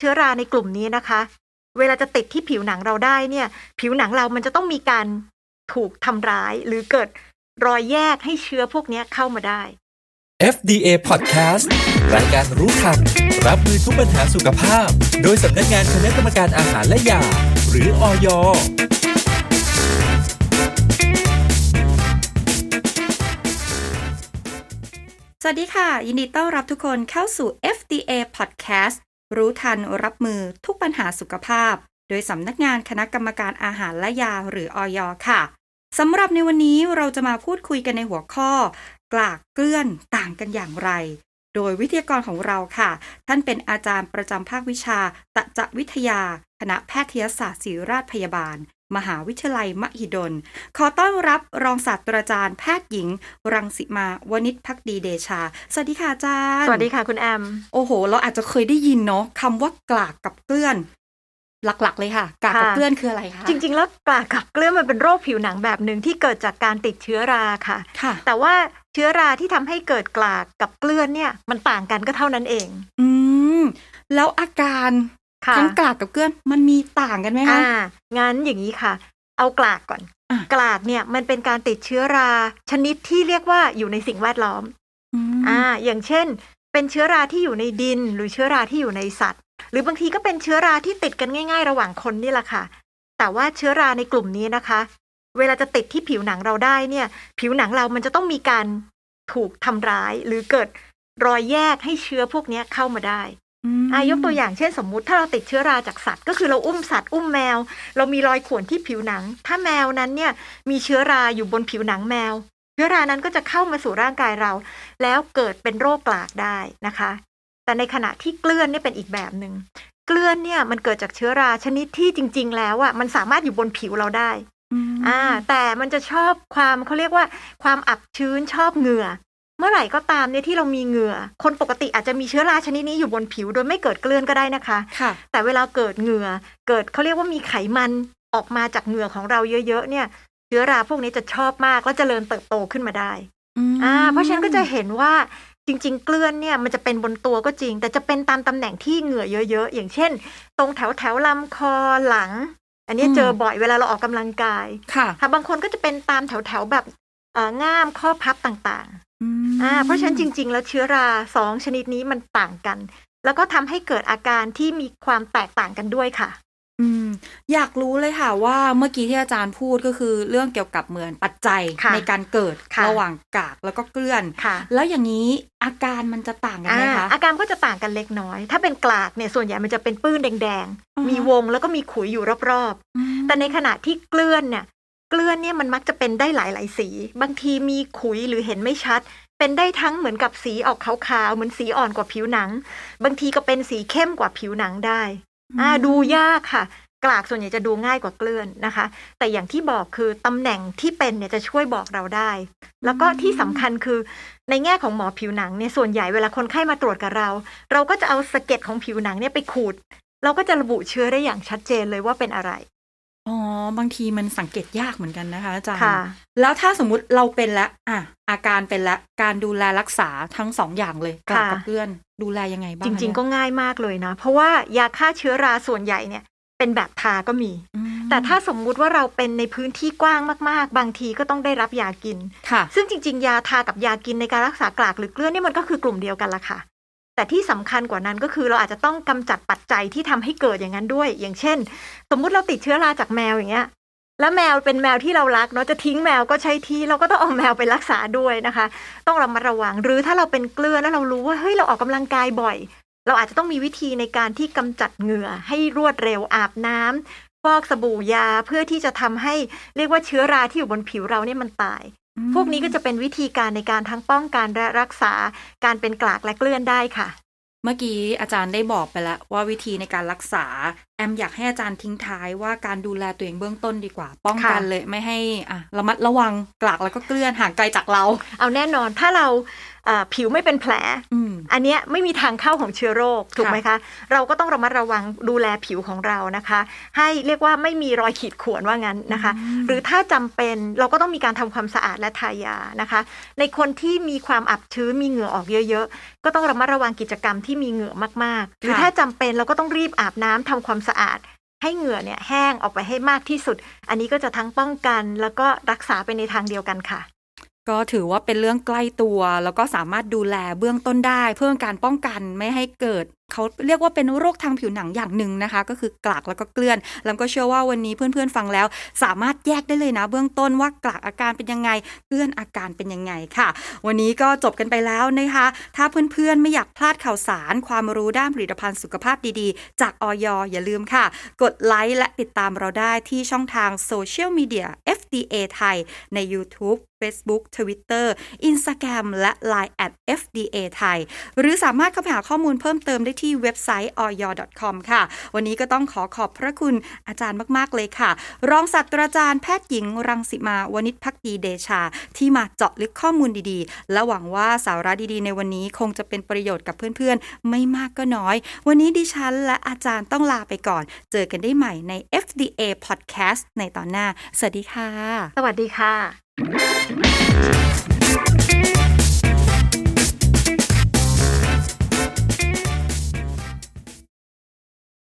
เชื้อราในกลุ่มนี้นะคะ เวลาจะติดที่ผิวหนังเราได้เนี่ย ผิวหนังเรามันจะต้องมีการถูกทำร้ายหรือเกิดรอยแยกให้เชื้อพวกเนี้ยเข้ามาได้ FDA Podcast รายการรู้ทันรับมือทุกปัญหาสุขภาพ โดยสำนักงานคณะกรรมการอาหารและยา หรืออย สวัสดีค่ะ ยินดีต้อนรับทุกคนเข้าสู่ FDA Podcast รู้ทันรับมือทุกปัญหาสุขภาพ โดยสำนักงานคณะกรรมการอาหารและยาหรืออยค่ะสำหรับในวันนี้เราจะมาพูดคุยกันในหัวข้อ กลากเกลื่อนต่างกันอย่างไร โดยวิทยากรของเราค่ะ ท่านเป็นอาจารย์ประจำภาควิชาตะจวิทยา คณะแพทยศาสตร์ศิริราชพยาบาล มหาวิทยาลัยมหิดล ขอต้อนรับรองศาสตราจารย์แพทย์หญิง รังสิมาวณิชพักดีเดชา สวัสดีค่ะอาจารย์ สวัสดีค่ะคุณแอม โอ้โห เราอาจจะเคยได้ยินเนาะคำว่ากลากกับเกลื่อน หลักๆ เลยค่ะ กลากกับค่ะเกลื่อนคืออะไรคะ จริง ๆ แล้วกลากกับเกลือนมันเป็นโรคผิวหนังแบบหนึ่งที่เกิดจากการติดเชื้อราค่ะ ค่ะ แต่ว่าเชื้อราที่ทำให้เกิดกลากกับเกลือนเนี่ย มันต่างกันก็เท่านั้นเอง อืม แล้วอาการค่ะ ทั้งกลากกับเกลื่อนมันมีต่างกันไหมคะอ่างั้นอย่างนี้ค่ะ เอากลากก่อนอะกลากเนี่ยมันเป็นการติดเชื้อราชนิดที่เรียกว่าอยู่ในสิ่งแวดล้อมอืมอ่า อย่างเช่น เป็นเชื้อราที่อยู่ในดิน หรือเชื้อราที่อยู่ในสัตว์ หรือบางทีก็เป็นเชื้อราที่ติดกันง่าย ๆ ระหว่างคนนี่แหละค่ะ แต่ว่าเชื้อราในกลุ่มนี้นะคะ เวลาจะติดที่ผิวหนังเราได้เนี่ย ผิวหนังเรามันจะต้องมีการถูกทำร้ายหรือเกิดรอยแยกให้เชื้อพวกเนี้ยเข้ามาได้ ม อายกตัวอย่างเช่นสมมุติถ้าเราติดเชื้อราจากสัตว์ ก็คือเราอุ้มสัตว์อุ้มแมว เรามีรอยข่วนที่ผิวหนัง ถ้าแมวนั้นเนี่ยมีเชื้อราอยู่บนผิวหนังแมว เชื้อรานั้นก็จะเข้ามาสู่ร่างกายเรา แล้วเกิดเป็นโรคกลากได้นะคะ แต่ในขณะที่เกลื่อนเนี่ยเป็นอีกแบบหนึ่งเกลื่อนเนี่ยมันเกิดจากเชื้อราชนิดที่จริง ๆ แล้วอะมันสามารถอยู่บนผิวเราได้มอ่าแต่มันจะชอบความเขาเรียกว่าความอับชื้นชอบเหงื่อ เมื่อไหร่ก็ตามเนี่ยที่เรามีเหงื่อ คนปกติอาจจะมีเชื้อราชนิดนี้อยู่บนผิวโดยไม่เกิดเกลื่อนก็ได้นะคะ ค่ะ แต่เวลาเกิดเหงื่อเกิดเขาเรียกว่ามีไขมันออกมาจากเหงื่อของเราเยอะๆเนี่ย เชื้อราพวกนี้จะชอบมากแล้วเจริญเติบโตขึ้นมาได้มอ่าเพราะฉะนั้นก็จะเห็นว่าจริง ๆ เกลื่อนเนี่ยมันจะเป็นบนตัวก็จริง แต่จะเป็นตามตำแหน่งที่เหงื่อเยอะ ๆ อย่างเช่น ตรงแถวแถวๆลำคอหลัง อันนี้เจอบ่อยเวลาเราออกกำลังกายค่ะค่ะ บางคนก็จะเป็นตามแถวแถวๆแบบเอ่อง่ามข้อพับต่างๆ อืมอ่าเพราะฉะนั้นจริง ๆ แล้วเชื้อราสองชนิดนี้มันต่างกัน แล้วก็ทำให้เกิดอาการที่มีความแตกต่างกันด้วยค่ะ อืม อยากรู้เลยค่ะว่าเมื่อกี้ที่อาจารย์พูดก็คือเรื่องเกี่ยวกับเหมือนปัจจัยค่ะในการเกิดค่ะ ระหว่างกากแล้วก็เกลื่อน ค่ะแล้วอย่างนี้อาการมันจะต่างกันไหมอ่าคะอาการก็จะต่างกันเล็กน้อย ถ้าเป็นกลากเนี่ยส่วนใหญ่มันจะเป็นปื้นแดง อือฮะ ๆ มีวงแล้วก็มีขุยอยู่รอบอืมๆแต่ในขณะที่เกลื่อนเนี่ย เกลื่อนเนี่ยมันมักจะเป็นได้หลาย ๆ สี บางทีมีขุยหรือเห็นไม่ชัด เป็นได้ทั้งเหมือนกับสีออกขาวๆเหมือนสีอ่อนกว่าผิวหนัง บางทีก็เป็นสีเข้มกว่าผิวหนังได้อ่าดูยากค่ะ กลากส่วนใหญ่จะดูง่ายกว่าเกลื่อนนะคะ แต่อย่างที่บอกคือตำแหน่งที่เป็นเนี่ยจะช่วยบอกเราได้ แล้วก็ที่สำคัญคือในแง่ของหมอผิวหนังเนี่ยส่วนใหญ่เวลาคนไข้มาตรวจกับเรา เราก็จะเอาสะเก็ดของผิวหนังเนี่ยไปขูด เราก็จะระบุเชื้อได้อย่างชัดเจนเลยว่าเป็นอะไร อ๋อ บางทีมันสังเกตยากเหมือนกันนะคะอาจารย์ค่ะแล้วถ้าสมมุติเราเป็นแล้วอะอาการเป็นแล้วการดูแลรักษาทั้งสองอย่างเลยกลากกับเกลื่อนดูแลยังไงบ้างจคะริง ๆ ก็เนี่ยง่ายมากเลยนะ เพราะว่ายาฆ่าเชื้อราส่วนใหญ่เนี่ย เป็นแบบทาก็มีอืมแต่ถ้าสมมุติว่าเราเป็นในพื้นที่กว้างมากๆ บางทีก็ต้องได้รับยากินค่ะซึ่งจริง ๆ ยาทากับยากินในการรักษากลากหรือเกลือนนี่มันก็คือกลุ่มเดียวกันละค่ะ แต่ที่สำคัญกว่านั้นก็คือเราอาจจะต้องกำจัดปัจจัยที่ทำให้เกิดอย่างนั้นด้วย อย่างเช่น สมมุติเราติดเชื้อราจากแมวอย่างเงี้ยแล้วแมวเป็นแมวที่เรารักเนาะจะทิ้งแมวก็ใช้ที่เราก็ต้องเอาแมวไปรักษาด้วยนะคะ ต้องระมัดระวังหรือถ้าเราเป็นเกลือแล้วเรารู้ว่าเฮ้ยเราออกกำลังกายบ่อย เราอาจจะต้องมีวิธีในการที่กำจัดเหงื่อให้รวดเร็วอาบน้ำฟอกสบู่ยาเพื่อที่จะทำให้เรียกว่าเชื้อราที่อยู่บนผิวเราเนี่ยมันตาย พวกนี้ก็จะเป็นวิธีการในการทั้งป้องกันและรักษาการเป็นกลากและเกลื่อนได้ค่ะ เมื่อกี้อาจารย์ได้บอกไปแล้วว่าวิธีในการรักษา แอมอยากให้อาจารย์ทิ้งท้ายว่าการดูแลตัวเองเบื้องต้นดีกว่า ป้องกันค่ะเลยไม่ให้อะระมัดระวังกลากแล้วก็เกลื่อนห่างไกลจากเรา เอาแน่นอนถ้าเราเอ่อ ผิวไม่เป็นแผลอืมอันเนี้ยไม่มีทางเข้าของเชื้อโรคถูกไหมคะ เราก็ต้องระมัดระวังดูแลผิวของเรานะคะ ให้เรียกว่าไม่มีรอยขีดข่วนว่างั้นนะคะอืมหรือถ้าจำเป็นเราก็ต้องมีการทำความสะอาดและทายานะคะ ในคนที่มีความอับชื้นมีเหงื่อออกเยอะ ๆ ก็ต้องระมัดระวังกิจกรรมที่มีเหงื่อมากๆ หรือถ้าจำเป็นเราก็ต้องรีบอาบน้ำทำความสะอาดให้เหงื่อเนี่ยแห้งออกไปให้มากที่สุด อันนี้ก็จะทั้งป้องกันแล้วก็รักษาไปในทางเดียวกันค่ะ ก็ถือว่าเป็นเรื่องใกล้ตัว แล้วก็สามารถดูแลเบื้องต้นได้ เพื่อการป้องกันไม่ให้เกิด เขาเรียกว่าเป็นโรคทางผิวหนังอย่างหนึ่งนะคะ ก็คือกลากแล้วก็เกลื่อนแล้วก็เชื่อว่าวันนี้เพื่อนๆฟังแล้ว สามารถแยกได้เลยนะ เบื้องต้นว่ากลากอาการเป็นยังไงเกลื่อนอาการเป็นยังไงค่ะ วันนี้ก็จบกันไปแล้วนะคะ ถ้าเพื่อนๆไม่อยากพลาดข่าวสาร ความรู้ด้านผลิตภัณฑ์สุขภาพดีๆ จากออยอย่าลืมค่ะ กดไลค์และติดตามเราได้ที่ช่องทางโซเชียลมีเดีย FDA ไทยใน YouTube Facebook Twitter Instagram และ Line at FDA ไทยหรือสามารถเข้าไปหาข้อมูลเพิ่มเติมได้ที่เว็บไซต์ oyo.com ค่ะ วันนี้ก็ต้องขอขอบพระคุณอาจารย์มาก ๆ เลยค่ะ รองศาสตราจารย์แพทย์หญิง รังสิมาวณิชพักดีเดชา ที่มาเจาะลึกข้อมูลดีๆ และหวังว่าสาระดีๆ ในวันนี้คงจะเป็นประโยชน์กับเพื่อนๆ ไม่มากก็น้อย วันนี้ดิฉันและอาจารย์ต้องลาไปก่อน เจอกันได้ใหม่ใน FDA Podcast ในตอนหน้า สวัสดีค่ะ สวัสดีค่ะ